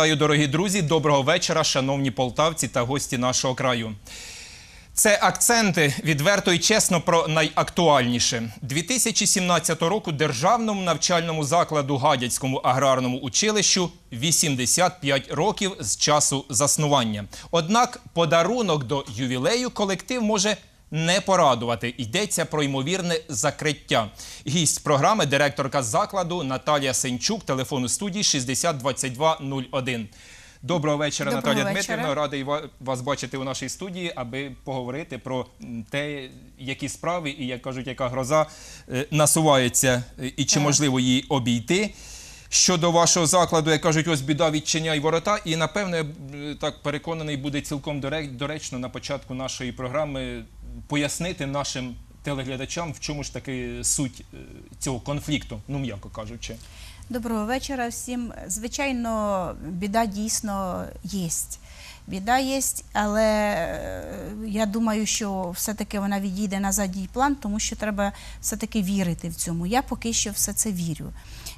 Вітаю, дорогі друзі! Доброго вечора, шановні полтавці та гості нашого краю. Це акценти відверто і чесно про найактуальніше. 2017 року державному навчальному закладу Гадяцькому аграрному училищу 85 років з часу заснування. Однак подарунок до ювілею колектив може не порадувати. Йдеться про ймовірне закриття. Гість програми, директорка закладу Наталія Сенчук, телефон у студії 602201. Доброго вечора, Доброго Наталія вечора. Дмитрівна. Радий вас бачити у нашій студії, аби поговорити про те, які справи і, як кажуть, яка гроза е, насувається е, і чи можливо її обійти. Щодо вашого закладу, як кажуть, ось біда відчиняй ворота, і напевне, так переконаний, буде цілком доре- доречно на початку нашої програми пояснити нашим телеглядачам, в чому ж таки суть е, цього конфлікту, ну м'яко кажучи. Доброго вечора всім. Звичайно, біда дійсно є. Біда є, але е, я думаю, що все-таки вона відійде на задній план, тому що треба все-таки вірити в цьому. Я поки що все це вірю.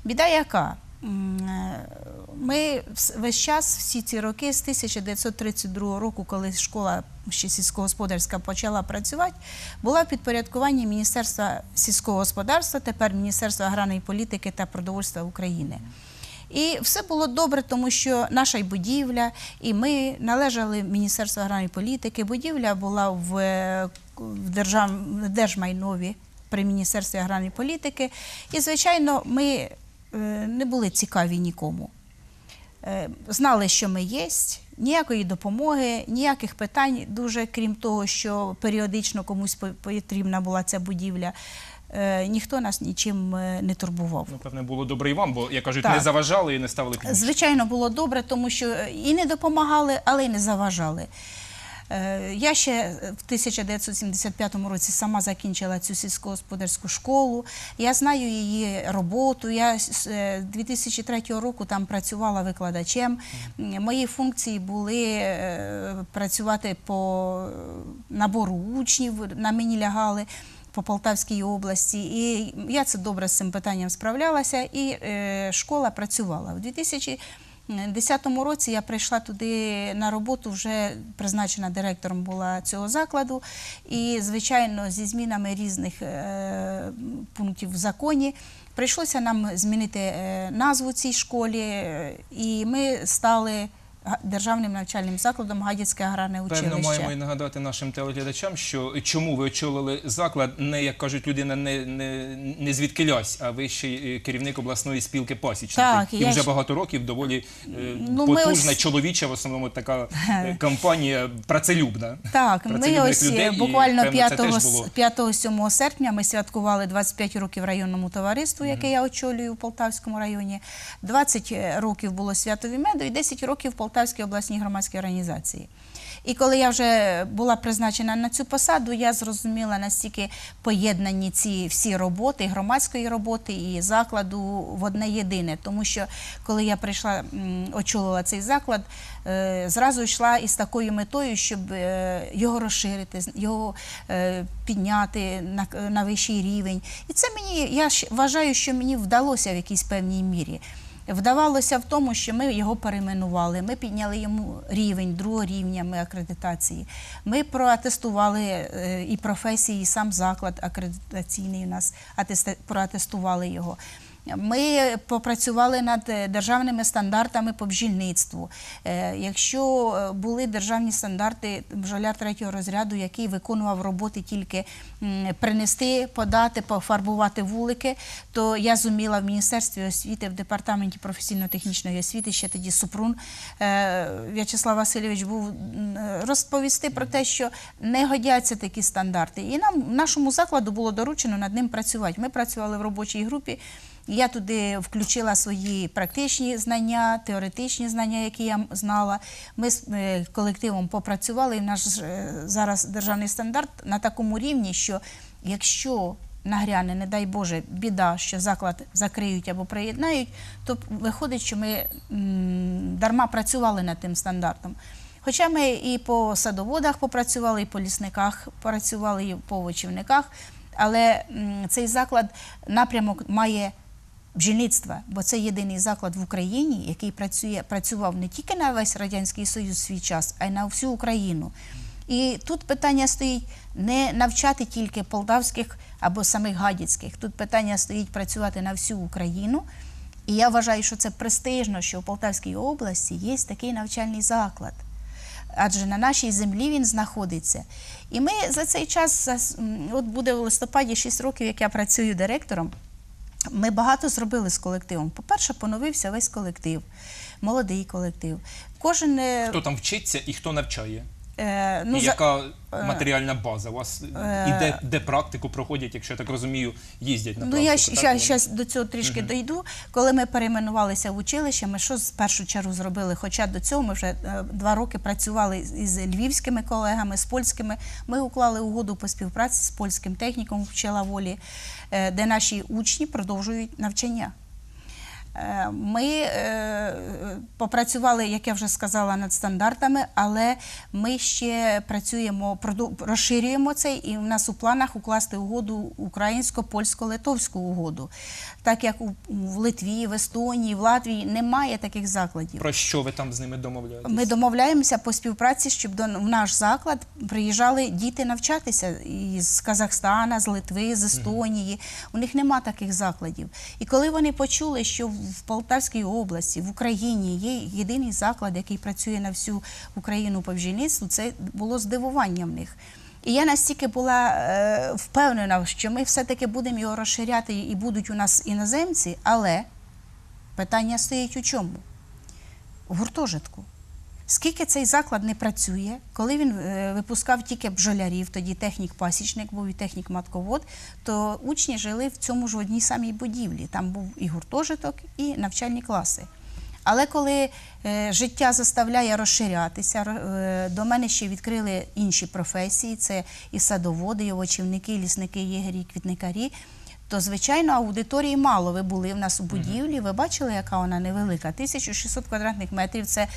Біда яка? Е, Ми весь час, всі ці роки, з 1932 року, коли школа ще сільськогосподарська почала працювати, була в підпорядкуванні Міністерства сільського господарства, тепер Міністерства аграрної політики та продовольства України. І все було добре, тому що наша й будівля, і ми належали Міністерству аграрної політики. Будівля була в, держав, держмайнові при Міністерстві аграрної політики. І, звичайно, ми е, не були цікаві нікому. Е, Знали, що ми є, ніякої допомоги, ніяких питань, дуже крім того, що періодично комусь по- потрібна була ця будівля. е, Ніхто нас нічим е, не турбував. Ну, певне, було добре і вам, бо, як кажуть, Так. не заважали і не ставили під Звичайно, було добре, тому що і не допомагали, але й не заважали. Е, Я ще в 1975 році сама закінчила цю сільськогосподарську школу. Я знаю її роботу. Я з е, 2003 року там працювала викладачем. Мої функції були е, працювати по набору учнів, на мені лягали. По Полтавській області, і я це добре з цим питанням справлялася, і е, школа працювала. У 2010 році я прийшла туди на роботу, вже призначена директором була цього закладу. І, звичайно, зі змінами різних е, пунктів в законі прийшлося нам змінити е, назву цій школі, е, і ми стали державним навчальним закладом Гадяцьке аграрне училище. Певно, маємо і нагадати нашим телеглядачам, що чому ви очолили заклад, не як кажуть людина, не, не, не звідкилясь, а ви ще й е, керівник обласної спілки пасічників. Так, і я вже ж- багато років доволі е, Ну, потужна, ось- чоловіча, в основному така е, компанія працелюбна. Так, ми ось людей, буквально певно, це 5-7 серпня ми святкували 25 років районному товариству, яке я очолюю в Полтавському районі. 20 років було святові меду і 10 років в Полтавській обласній громадській організації. І коли я вже була призначена на цю посаду, я зрозуміла настільки поєднані ці всі роботи, громадської роботи і закладу в одне єдине. Тому що коли я прийшла очолила цей заклад, е, зразу йшла із такою метою, щоб е, його розширити, його е, підняти на, на вищий рівень. І це мені, я вважаю, що мені вдалося в якійсь певній мірі. Вдавалося в тому, що ми його перейменували, ми підняли йому рівень другого рівня ми акредитації. Ми проатестували е, і професії, і сам заклад акредитаційний у нас проатестували його. Ми попрацювали над е, державними стандартами по бджільництву. Е, Якщо е, були державні стандарти бджоляр третього розряду, який виконував роботи тільки принести, подати, пофарбувати вулики, то я зуміла в Міністерстві освіти, в департаменті професійно-технічної освіти, ще тоді Супрун В'ячеслав Васильович був розповісти про те, що не годяться такі стандарти. І нам нашому закладу було доручено над ним працювати. Ми працювали в робочій групі. Я туди включила свої практичні знання, теоретичні знання, які я знала. Ми з е, колективом попрацювали, і наш е, зараз державний стандарт на такому рівні, що якщо нагряне, не дай Боже, біда, що заклад закриють або приєднають, то виходить, що ми дарма працювали над тим стандартом. Хоча ми і по садоводах попрацювали, і по лісниках працювали, і по овочівниках, але цей заклад напрямок має бджільництва, бо це єдиний заклад в Україні, який працює, працював не тільки на весь Радянський Союз свій час, а й на всю Україну. І тут питання стоїть не навчати тільки полтавських або самих гадяцьких. Тут питання стоїть працювати на всю Україну. І я вважаю, що це престижно, що в Полтавській області є такий навчальний заклад. Адже на нашій землі він знаходиться. І ми за цей час, от буде в листопаді 6 років, як я працюю директором. Ми багато зробили з колективом. По-перше, поновився весь колектив, молодий колектив. Кожен е, Хто там вчиться і хто навчає? Е, ну, і за- яка матеріальна база? У вас Е, і де, де практику проходять, якщо я так розумію, їздять на Ну, практику? я так, ще, вони? щас до цього трішки дойду. Коли ми перейменувалися в училище, ми що з першу чергу зробили? Хоча до цього ми вже е, два роки працювали із львівськими колегами, з польськими. Ми уклали угоду по співпраці з польським техніком вчила волі, е, де наші учні продовжують навчання. Е, Ми е, попрацювали, як я вже сказала, над стандартами, але ми ще працюємо, розширюємо це, і в нас у планах укласти угоду українсько-польсько-литовську угоду. Так як в Литві, в Естонії, в Латвії немає таких закладів. Про що ви там з ними домовляєтесь? Ми домовляємося по співпраці, щоб до в наш заклад приїжджали діти навчатися із Казахстана, з Литви, з Естонії. У них нема таких закладів. І коли вони почули, що в Полтавській області, в Україні є єдиний заклад, який працює на всю Україну по бджільництву, це було здивування в них. І я настільки була е, впевнена, що ми все-таки будемо його розширяти і будуть у нас іноземці, але питання стоїть у чому? в гуртожитку. Скільки цей заклад не працює, коли він е, випускав тільки бджолярів, тоді технік-пасічник був і технік-матковод, то учні жили в цьому ж одній самій будівлі. Там був і гуртожиток, і навчальні класи. Але коли е, життя заставляє розширятися, е, до мене ще відкрили інші професії: це і садоводи, і овочівники, і лісники, і єгері, і квітникарі. То, звичайно, аудиторії мало. Ви були в нас у будівлі, ви бачили, яка вона невелика. 1600 квадратних метрів це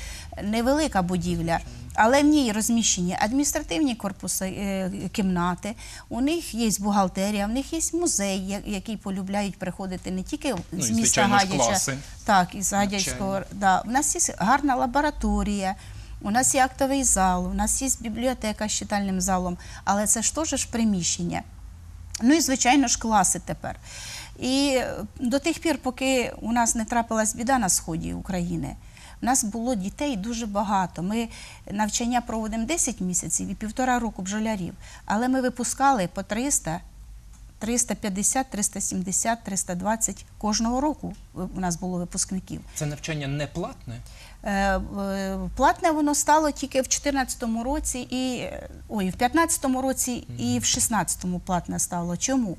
невелика будівля, але в ній розміщені адміністративні корпуси, е, кімнати, у них є бухгалтерія, в них є музей, який полюбляють приходити не тільки Ну, з і, міста Гадяча, класи. так, із Гадяцького. Да. У нас є гарна лабораторія. У нас є актовий зал, у нас є бібліотека з читальним залом, але це ж теж приміщення. Ну і, звичайно ж, класи тепер. І е, до тих пір, поки у нас не трапилась біда на сході України, у нас було дітей дуже багато. Ми навчання проводимо 10 місяців і півтора року бджолярів, але ми випускали по 300, 350, 370, 320 кожного року у нас було випускників. Це навчання не платне? Е, е, Платне воно стало тільки в 2014 році, і ой, в 2015 році і в 2016 платне стало. Чому?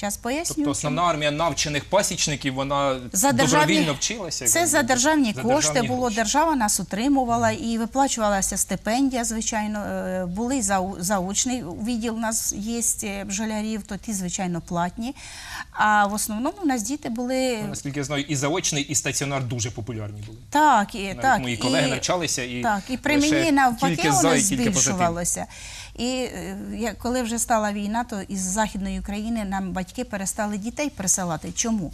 Зараз поясню. Тобто основна армія навчених пасічників, вона За добровільно вчилася? це за державні За кошти державні було. гроші. Держава нас утримувала і виплачувалася стипендія. Звичайно, Е, були заочний відділ. У нас є е, бджолярів, то ті, звичайно, платні. А в основному у нас діти були Наскільки я знаю, і заочний, і стаціонар дуже популярні були. так, і Навіть так мої колеги і- навчалися і так, і при мені навпаки воно позитив. І е, коли вже стала війна, то із Західної України нам батьки перестали дітей присилати. Чому?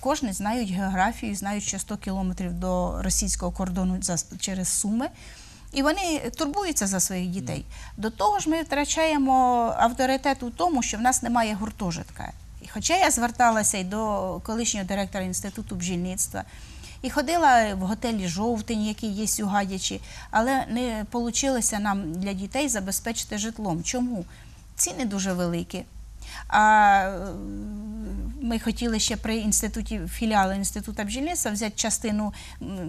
Кожні знають географію, знають, що 100 кілометрів до російського кордону через Суми. І вони турбуються за своїх дітей. До того ж, ми втрачаємо авторитет у тому, що в нас немає гуртожитка. Хоча я зверталася і до колишнього директора інституту бджільництва, і ходила в готелі Жовтень, який є у Гадячі, але не вийшло нам для дітей забезпечити житлом. Чому? Ціни дуже великі. А ми хотіли ще при інституті філіали інституту бджільництва взяти частину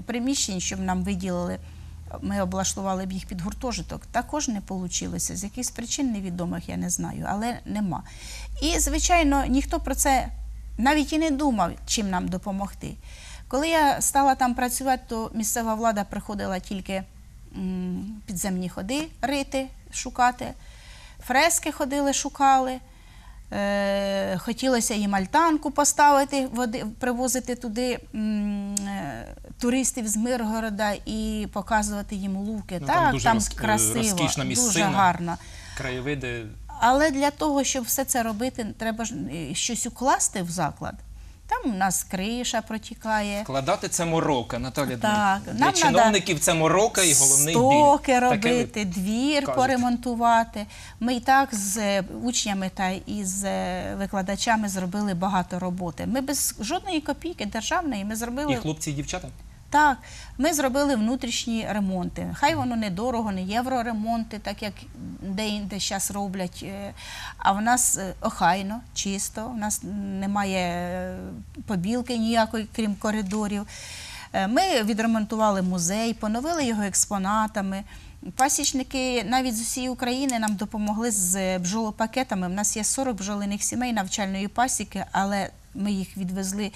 приміщень, щоб нам виділили. Ми облаштували б їх під гуртожиток. Також не вийшло. З якихось причин невідомих я не знаю, але нема. І, звичайно, ніхто про це навіть і не думав, чим нам допомогти. Коли я стала там працювати, то місцева влада приходила тільки підземні ходи рити, шукати, фрески ходили, шукали. Е, хотілося їм альтанку поставити, води, привозити туди м, е, туристів з Миргорода і показувати їм луки. Ну, там дуже там красиво, дуже гарно. Краєвиди Але для того, щоб все це робити, треба ж е, щось укласти в заклад. Там у нас криша протікає. Вкладати це морока, Наталя Так, Дмитрівна. нам Для чиновників це морока і головний біль. Стоки Таке ви робити, двір кажете. поремонтувати. Ми і так з е, учнями та із е, викладачами зробили багато роботи. Ми без жодної копійки державної ми зробили І хлопці, і дівчата. Так. Ми зробили внутрішні ремонти. Хай воно недорого, не євроремонти, так як де-інде зараз роблять. е, А в нас е, охайно, чисто, у нас немає е, побілки ніякої, крім коридорів. Ми відремонтували музей, поновили його експонатами. Пасічники навіть з усієї України нам допомогли з бджолопакетами. У нас є 40 бджолиних сімей навчальної пасіки, але ми їх відвезли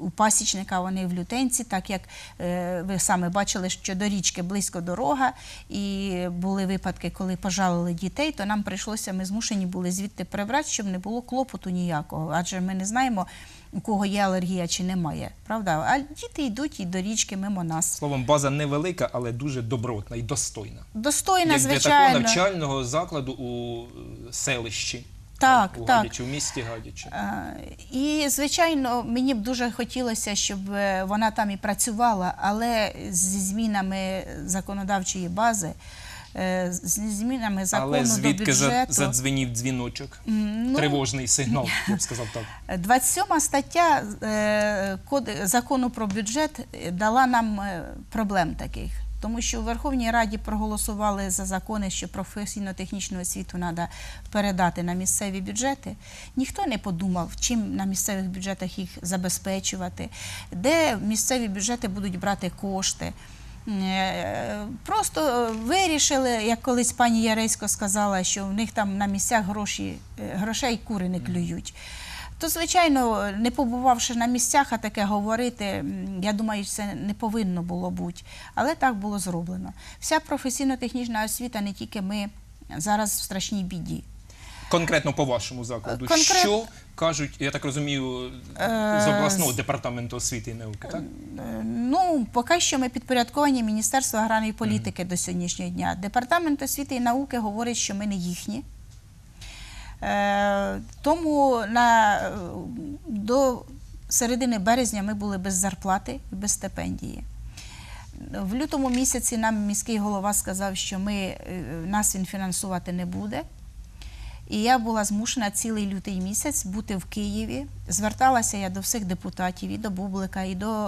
у пасічника вони в лютенці, так як е, ви саме бачили, що до річки близько дорога, і були випадки, коли пожалили дітей, то нам прийшлося, ми змушені були звідти прибрати, щоб не було клопоту ніякого. Адже ми не знаємо, у кого є алергія чи немає. Правда? А діти йдуть і до річки мимо нас. Словом, база невелика, але дуже добротна і достойна. Достойна, Як для такого навчального закладу у е, селищі. Так, у так. Гадячі, у місті Гадячі. Е, І, звичайно, мені б дуже хотілося, щоб е, вона там і працювала, але зі змінами законодавчої бази, е, з змінами закону Але звідки до бюджету. задзвенів дзвіночок? Ну, Тривожний сигнал, я б сказав так. 27 стаття закону про бюджет дала нам проблем таких. Тому що у Верховній Раді проголосували за закони, що професійно-технічну освіту треба передати на місцеві бюджети. Ніхто не подумав, чим на місцевих бюджетах їх забезпечувати, де місцеві бюджети будуть брати кошти. Е, Просто вирішили, як колись пані Яресько сказала, що в них там на місцях гроші, е, грошей кури не клюють. То, звичайно, не побувавши на місцях, а таке говорити, я думаю, це не повинно було бути. Але так було зроблено. Вся професійно-технічна освіта, не тільки ми, зараз в страшній біді. Конкретно по вашому закладу, Конкрет- що кажуть, я так розумію, з Е, обласного департаменту освіти і науки, так? Е, Ну, поки що ми підпорядковані Міністерству аграрної політики до сьогоднішнього дня. Департамент освіти і науки говорить, що ми не їхні. Е, тому на, до середини березня ми були без зарплати і без стипендії. В лютому місяці нам міський голова сказав, що ми, е, нас він фінансувати не буде. І я була змушена цілий лютий місяць бути в Києві. Зверталася я до всіх депутатів, і до Бублика, і до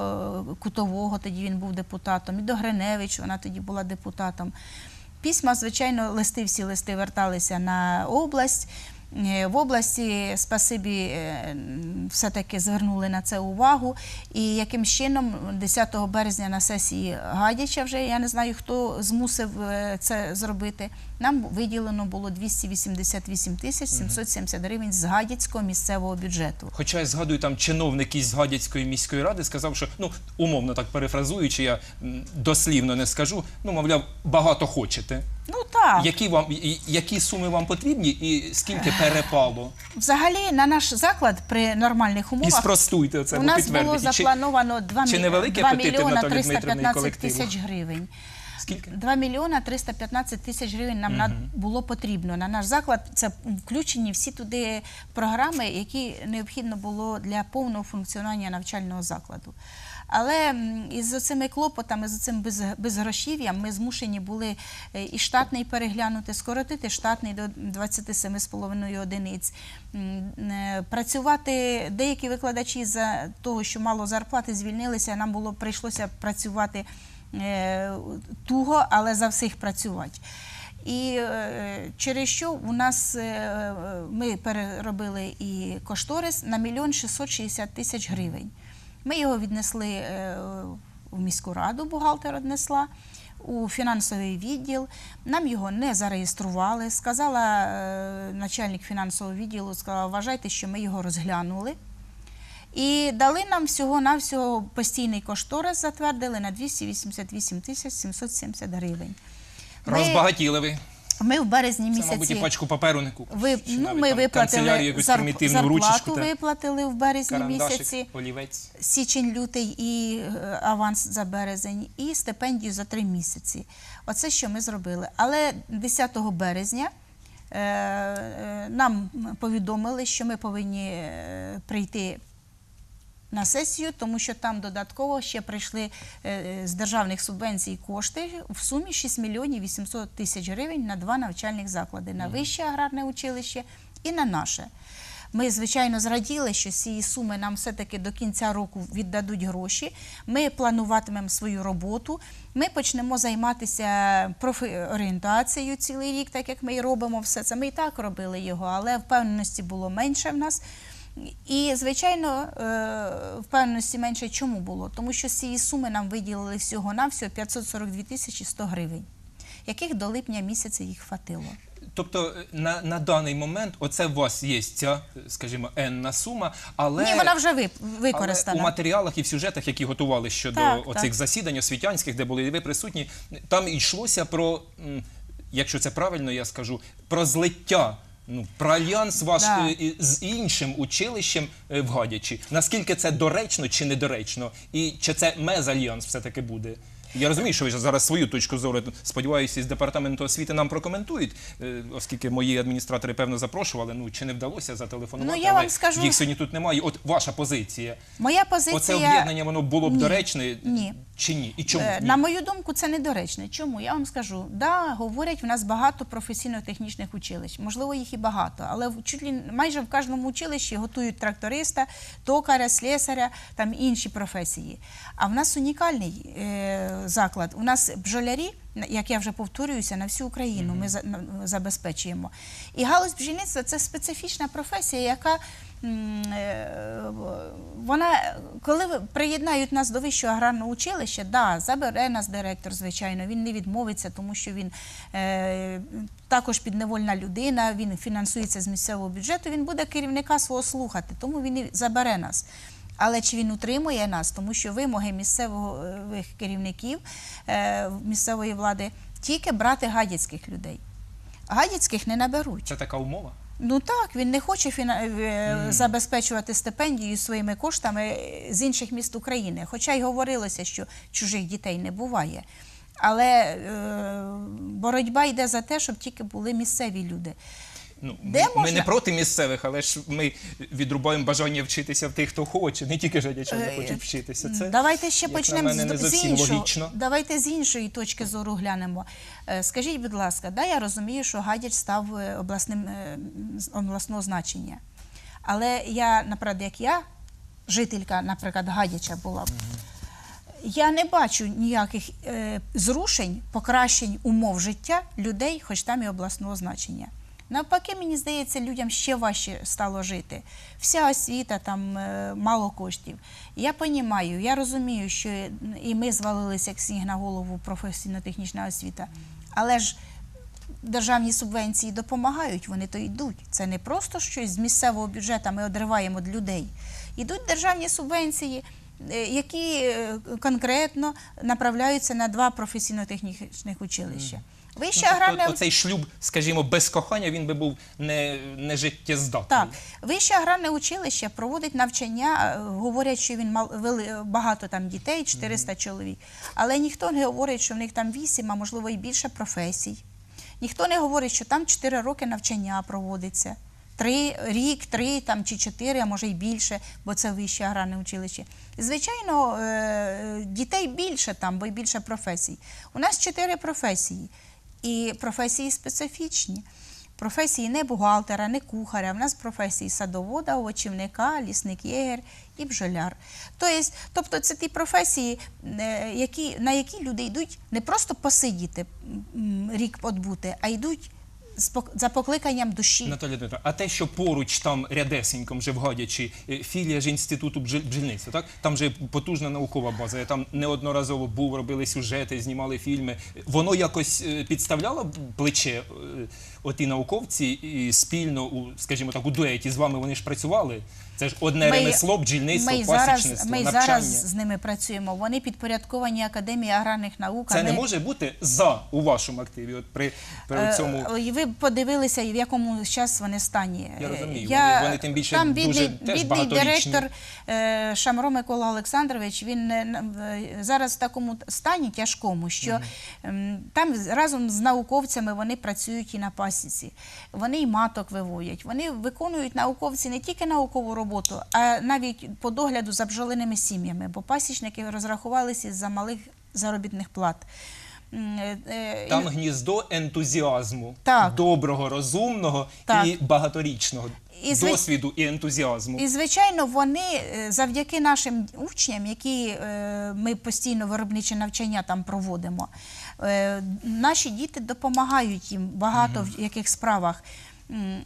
е, Кутового, тоді він був депутатом, і до Гриневич, вона тоді була депутатом. Письма, звичайно, листи, всі листи верталися на область. Е, В області, спасибі, е, все-таки звернули на це увагу. І яким чином 10 березня на сесії Гадяча вже, я не знаю, хто змусив е, це зробити, нам виділено було 288 тисяч 770 гривень з Гадяцького місцевого бюджету. Хоча я згадую, там чиновник із Гадяцької міської ради сказав, що ну умовно так перефразуючи, я дослівно не скажу. Ну, мовляв, багато хочете. Ну так. Які вам і- які суми вам потрібні, і скільки перепало? Взагалі на наш заклад при нормальних І умовах спростуйте це, у бо нас було підтвердіть. Чи- заплановано 2, чи мі... невеликі 2 апетити мільйона Наталі Дмитрівни і 315 колективу? тисяч гривень. Скільки? 2 мільйона 315 тисяч гривень нам на- було потрібно на наш заклад. Це включені всі туди програми, які необхідно було для повного функціонування навчального закладу. Але із цими клопотами, з цим без, безгрошів'ям ми змушені були е, і штатний переглянути, скоротити штатний до 27,5 одиниць. Е, Працювати деякі викладачі за того, що мало зарплати, звільнилися. Нам було прийшлося працювати е, туго, але за всіх працювати. І через що у нас ми переробили і кошторис на мільйон 660 тисяч гривень. Ми його віднесли е, в міську раду, бухгалтер однесла. У фінансовий відділ нам його не зареєстрували. Сказала е, начальник фінансового відділу, сказала, вважайте, що ми його розглянули. І дали нам всього-навсього постійний кошторис, затвердили на 288 тисяч 770 гривень. Розбагатіли ви. Ми в березні Це, мабуть, і місяці пачку паперу не купиш. ви, Чи ну, навіть ми там канцелярію виплатили якусь зарп- примітивну ручечку зарплату, та виплатили в березні карандашик, місяці, олівець. січень, лютий і е, аванс за березень, і стипендію за три місяці. Оце що ми зробили. Але 10 березня е, е, нам повідомили, що ми повинні е, прийти на сесію, тому що там додатково ще прийшли е, е, з державних субвенцій кошти в сумі 6 мільйонів 800 тисяч гривень на два навчальних заклади на вище аграрне училище і на наше. Ми, звичайно, зраділи, що з цієї суми нам все-таки до кінця року віддадуть гроші. Ми плануватимемо свою роботу. Ми почнемо займатися профорієнтацією цілий рік, так як ми і робимо все це. Ми і так робили його, але впевненості було менше в нас. І, звичайно, е, впевненості менше чому було? Тому що з цієї суми нам виділили всього-навсього 542 тисячі 100 гривень, яких до липня місяця їх хватило. Тобто е, на, на даний момент оце у вас є ця, скажімо, енна сума, але Ні, вона вже ви- Але у матеріалах і в сюжетах, які готували щодо Так, оцих так. засідань освітянських, де були ви присутні, там йшлося про, якщо це правильно, я скажу, про злиття. Ну, про альянс ваш Да. е, і- з іншим училищем е, в Гадячі. Наскільки це доречно чи недоречно? І чи це мезальянс все-таки буде? Я розумію, що ви зараз свою точку зору, сподіваюся, із департаменту освіти нам прокоментують, е, оскільки мої адміністратори певно запрошували. Ну чи не вдалося зателефонувати? Ну, я але скажу- їх сьогодні тут немає. От ваша позиція. Моя позиція... Оце об'єднання воно було б Ні. доречне Ні. Чи ні? І чому Е, ні? На мою думку, це недоречно. Чому? Я вам скажу, да, говорять, в нас багато професійно-технічних училищ. Можливо, їх і багато, але в- чуть ли майже в кожному училищі готують тракториста, токаря, слесаря, там інші професії. А в нас унікальний е, заклад. У нас бджолярі, як я вже повторююся, на всю Україну ми забезпечуємо. І галузь бджільництва це специфічна професія, яка е, вона, коли приєднають нас до вищого аграрного училища, да, забере нас директор, звичайно, він не відмовиться, тому що він е, також підневольна людина, він фінансується з місцевого бюджету, він буде керівника свого слухати, тому він і забере нас. Але чи він утримує нас, тому що вимоги місцевих керівників е, місцевої влади тільки брати гадяцьких людей. Гадяцьких не наберуть. Це така умова? Ну так, він не хоче фіна... е, забезпечувати стипендію своїми коштами е, з інших міст України. Хоча й говорилося, що чужих дітей не буває. Але е, боротьба йде за те, щоб тільки були місцеві люди. Ну, Де ми, ми можна- не проти місцевих, але ж ми відрубаємо бажання вчитися в тих, хто хоче, не тільки жадячі не Е, хочуть вчитися. Це Давайте ще як на почнемо мене, не з, з зовсім іншого. логічно. Давайте з іншої точки зору глянемо. Е, Скажіть, будь ласка, да, я розумію, що Гадяч став е, обласним е, з обласного значення. Але я, наприклад, як я, жителька, наприклад, Гадяча була б. Я не бачу ніяких е, зрушень, покращень умов життя людей, хоч там і обласного значення. Навпаки, мені здається, людям ще важче стало жити. Вся освіта там е, мало коштів. Я розумію, я розумію, що і ми звалилися як сніг на голову професійно-технічна освіта. Але ж державні субвенції допомагають, вони то йдуть. Це не просто щось з місцевого бюджету ми одриваємо від людей. Йдуть державні субвенції, е, які е, конкретно направляються на два професійно-технічних училища. Вище Ну, тобто, аграрне оцей шлюб, скажімо, без кохання, він би був не, не життєздатний. Так, вище аграрне училище проводить навчання. е, Говорять, що він мал вели багато там дітей, 400 чоловік. Але ніхто не говорить, що в них там 8, а можливо і більше професій. Ніхто не говорить, що там 4 роки навчання проводиться. Три, рік, три там, чи чотири, а може й більше, бо це вище аграрне училище. Звичайно, е, дітей більше там, бо й більше професій. У нас чотири професії, і професії специфічні. Професії не бухгалтера, не кухаря. В нас професії садовода, овочівника, лісник-єгер і бджоляр. Тобто, тобто це ті професії, е, на які люди йдуть не просто посидіти рік подбути, а йдуть за покликанням душі. Наталя Дмитрівна, а те, що поруч там рядесеньком вже вгадячи е, філія ж інституту бджі- бджільництва, так там же потужна наукова база. Я там неодноразово був, робили сюжети, знімали фільми. Воно якось е, підставляло плече е, оті науковці і спільно у, скажімо так, у дуеті з вами вони ж працювали. Це ж одне ремесло, бджільництво, ми й зараз, ми навчання. зараз з ними працюємо. Вони підпорядковані Академії аграрних наук. Це не може бути за у вашому активі. От при, при Е, цьому і Ви подивилися, в якому зараз вони стані. Я Е, розумію, вони- вони тим більше там дуже бідний, теж бідний директор е, Шамро Микола Олександрович. Він е, зараз в такому стані тяжкому, що ем, там разом з науковцями вони працюють і на пасіці. Вони і маток виводять. Вони виконують науковці не тільки наукову роботу, а навіть по догляду за бджолиними сім'ями, бо пасічники розрахувалися за малих заробітних плат. Е, е, Там гніздо ентузіазму, Так. доброго, розумного Так. і багаторічного І зви- досвіду і ентузіазму. І звичайно, вони е, завдяки нашим учням, які ми постійно виробниче навчання там проводимо, наші діти допомагають їм багато в яких справах.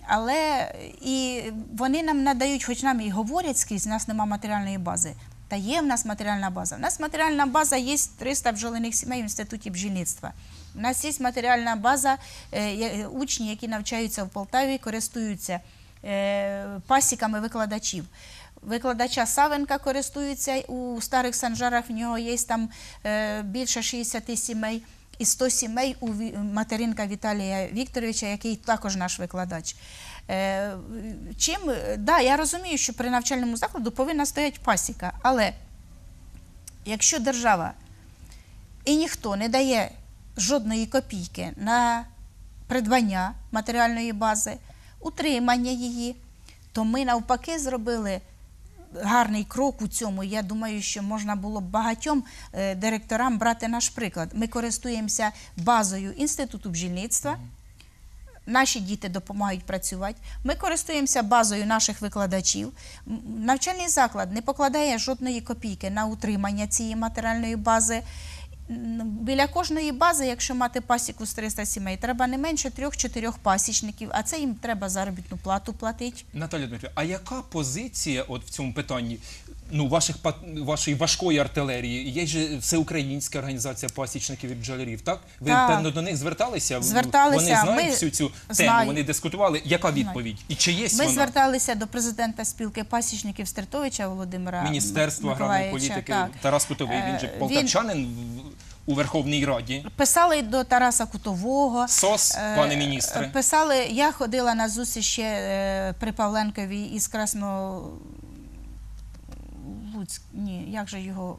Але і вони нам надають, хоч нам і говорять скрізь, у нас немає матеріальної бази. Та є в нас матеріальна база. У нас матеріальна база є 300 бджолиних сімей в інституті бджільництва. У нас є матеріальна база, е, учні, які навчаються в Полтаві, користуються е, пасіками викладачів. Викладача Савенка користуються у старих санжарах, в нього є там е, більше 60 сімей. І 100 сімей у материнка Віталія Вікторовича, який також наш викладач. Е, Чим, да, я розумію, що при навчальному закладу повинна стояти пасіка, але якщо держава і ніхто не дає жодної копійки на придбання матеріальної бази, утримання її, то ми навпаки зробили гарний крок у цьому. Я думаю, що можна було б багатьом е, директорам брати наш приклад. Ми користуємося базою інституту бджільництва. Наші діти допомагають працювати. Ми користуємося базою наших викладачів. Навчальний заклад не покладає жодної копійки на утримання цієї матеріальної бази. Біля кожної бази, якщо мати пасіку з 300 сімей, треба не менше трьох-чотирьох пасічників, а це їм треба заробітну плату платити. Наталя Дмитрівна, а яка позиція от в цьому питанні? Ну, ваших вашої важкої артилерії, є ж всеукраїнська організація пасічників і бджолярів, так? Ви Так. певно до них зверталися? Зверталися, Вони знають ми- всю цю тему, Знають. вони дискутували. Яка відповідь? І чи є Ми вона? зверталися до президента спілки пасічників Стертовича Володимира Міністерство аграрної політики так. Тарас Кутовий, він же Е, полтавчанин в- у Верховній Раді. Писали до Тараса Кутового. СОС, Е, пане міністре. Писали, я ходила на зустріч ще е, при Павленкові із Красно... Луцьк, ні, як же його...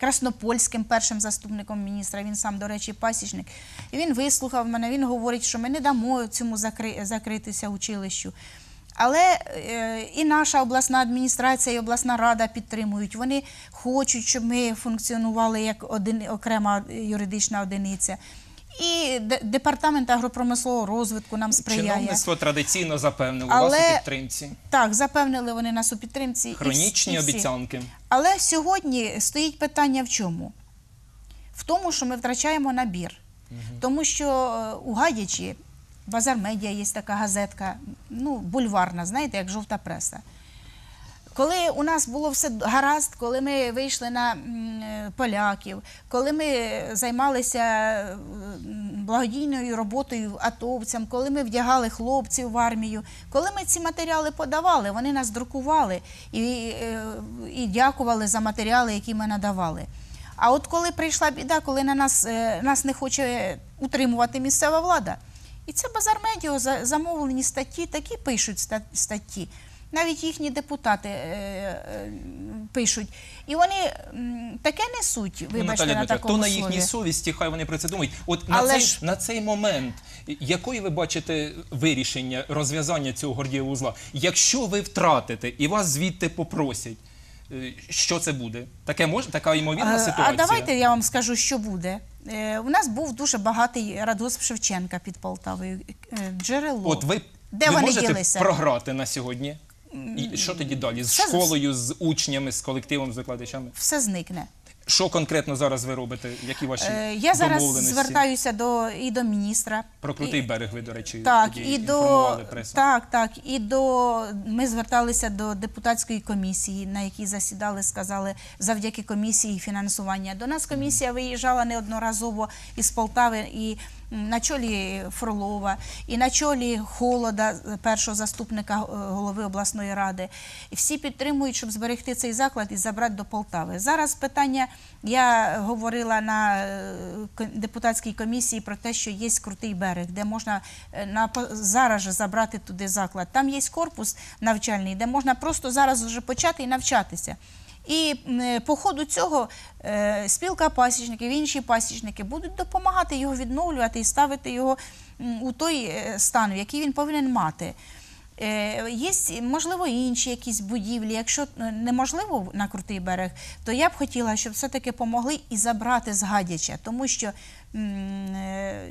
Краснопольським першим заступником міністра, він сам, до речі, пасічник. І він вислухав мене, він говорить, що ми не дамо цьому закри... закритися училищу. Але е, і наша обласна адміністрація, і обласна рада підтримують. Вони хочуть, щоб ми функціонували як один, окрема юридична одиниця. І департамент агропромислового розвитку нам сприяє. Чиновництво традиційно запевнило Але- вас у підтримці. Так, запевнили вони нас у підтримці. Хронічні і всі. обіцянки. Але сьогодні стоїть питання в чому? В тому, що ми втрачаємо набір. Тому що е, у Гадячі, Базар Медіа є така газетка, ну, бульварна, знаєте, як жовта преса. Коли у нас було все гаразд, коли ми вийшли на поляків, коли ми займалися благодійною роботою атовцям, коли ми вдягали хлопців в армію, коли ми ці матеріали подавали, вони нас друкували і, е, і дякували за матеріали, які ми надавали. А от коли прийшла біда, коли на нас, е, нас не хоче утримувати місцева влада, і це базар медіа за- замовлені статті, такі пишуть ста- статті. Навіть їхні депутати е, е, пишуть. І вони таке несуть, Ну, вибачте, Наталя на такому то на їхній совісті, хай вони про це думають. От на цей, ж- на цей момент, якої ви бачите вирішення, розв'язання цього гордієвого узла? Якщо ви втратите і вас звідти попросять, е, що це буде? Таке може, така ймовірна ситуація? А давайте я вам скажу, що буде. Е, У нас був дуже багатий радгосп Шевченка під Полтавою. е, Джерело. От ви, Де ви вони можете ділися? програти на сьогодні? І що тоді далі? З Все школою, з учнями, з колективом, з викладачами? Все зникне. Що конкретно зараз ви робите? Які ваші Е, Я зараз домовленості? звертаюся до і до міністра. Про крутий і, берег ви, до речі, так, тоді і до інформували пресу. так, так, і до ми зверталися до депутатської комісії, на якій засідали, сказали завдяки комісії фінансування. До нас комісія виїжджала неодноразово із Полтави і на чолі Фролова, і на чолі Холода, першого заступника е, голови обласної ради. І всі підтримують, щоб зберегти цей заклад і забрати до Полтави. Зараз питання, я говорила на е, депутатській комісії про те, що є крутий берег, де можна е, на, зараз же забрати туди заклад. Там є корпус навчальний, де можна просто зараз вже почати і навчатися. І е, по ходу цього е, спілка пасічників, інші пасічники будуть допомагати його відновлювати і ставити його у той е, стан, який він повинен мати. Є, можливо, інші якісь будівлі. Якщо неможливо на крутий берег, то я б хотіла, щоб все-таки помогли і забрати з Гадяча. Тому що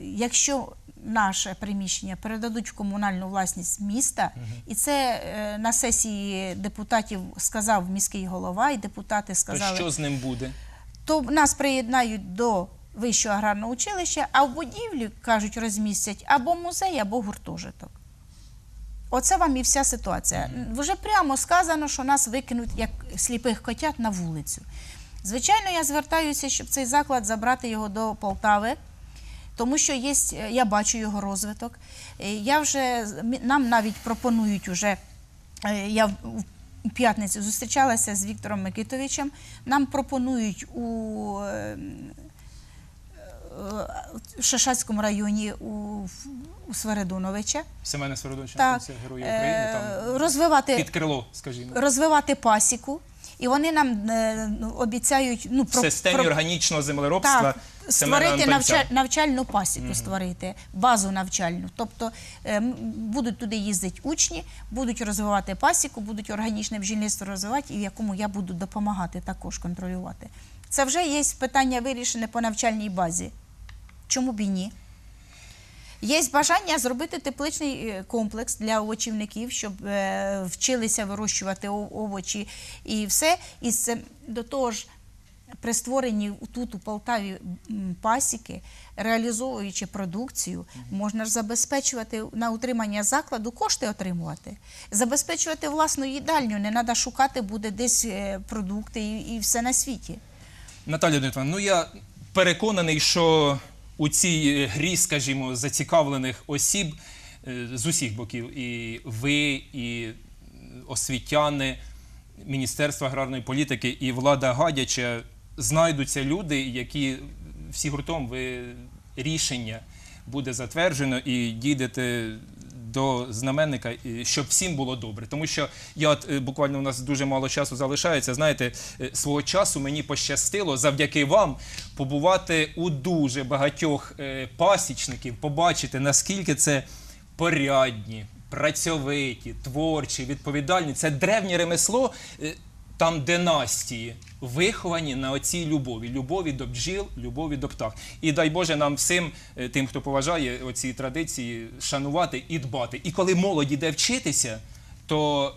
якщо наше приміщення передадуть в комунальну власність міста, і це е, на сесії депутатів сказав міський голова, і депутати То сказали, що з ним буде? то нас приєднають до вищого аграрного училища, а в будівлі, кажуть, розмістять або музей, або гуртожиток. Оце вам і вся ситуація. Вже прямо сказано, що нас викинуть як сліпих котят на вулицю. Звичайно, я звертаюся, щоб цей заклад забрати його до Полтави, тому що є, я бачу його розвиток. Е, Я вже, нам навіть пропонують уже, е, я в- у п'ятницю зустрічалася з Віктором Микитовичем, нам пропонують у е, в Шишацькому районі у, у Свередуновича Семена це герої України, там розвивати під крило, скажімо. розвивати пасіку, і вони нам е, ну, обіцяють ну, В системі органічного землеробства так, Семена створити Антонця. навча- навчальну пасіку, створити базу навчальну. Тобто е, м, будуть туди їздити учні, будуть розвивати пасіку, будуть органічне бджільництво розвивати, і в якому я буду допомагати також контролювати. Це вже є питання вирішене по навчальній базі. Чому б і ні? Є бажання зробити тепличний е, комплекс для овочівників, щоб е, вчилися вирощувати овочі і все. І це до того ж, при створенні тут у Полтаві пасіки, реалізовуючи продукцію, можна ж забезпечувати на утримання закладу, кошти отримувати, забезпечувати власну їдальню. Не треба шукати буде десь е, продукти і, і все на світі. Наталя Дмитрівна, ну я переконаний, що у цій е, грі, скажімо, зацікавлених осіб е, з усіх боків, і ви, і освітяни, Міністерства аграрної політики і влада Гадяча знайдуться люди, які всі гуртом ви рішення буде затверджено і дійдете до знаменника, щоб всім було добре. Тому що я от е, буквально у нас дуже мало часу залишається. Знаєте, е, свого часу мені пощастило завдяки вам побувати у дуже багатьох е, пасічників, побачити наскільки це порядні, працьовиті, творчі, відповідальні. Це древнє ремесло. Там династії виховані на оцій любові, любові до бджіл, любові до птах. І дай Боже нам всім, е, тим, хто поважає оці традиції, шанувати і дбати. І коли молодь іде вчитися, то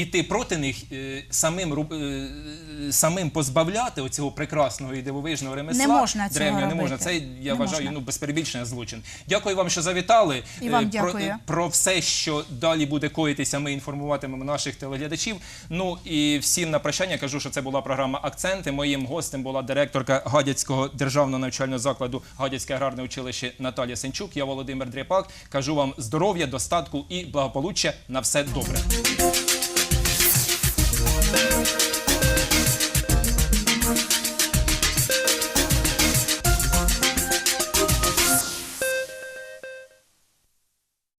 іти проти них е, самим е, самим позбавляти оцього прекрасного і дивовижного ремесла Не можна цього древнього не можна. робити. Це я Не вважаю можна. ну без перебільшення злочин. Дякую вам, що завітали. І вам Е, про, дякую. про все, що далі буде коїтися, ми інформуватимемо наших телеглядачів. Ну і всім на прощання кажу, що це була програма Акценти. Моїм гостем була директорка Гадяцького державного навчального закладу Гадяцьке аграрне училище Наталія Сенчук. Я Володимир Дрєпак. Кажу вам здоров'я, достатку і благополуччя. На все добре.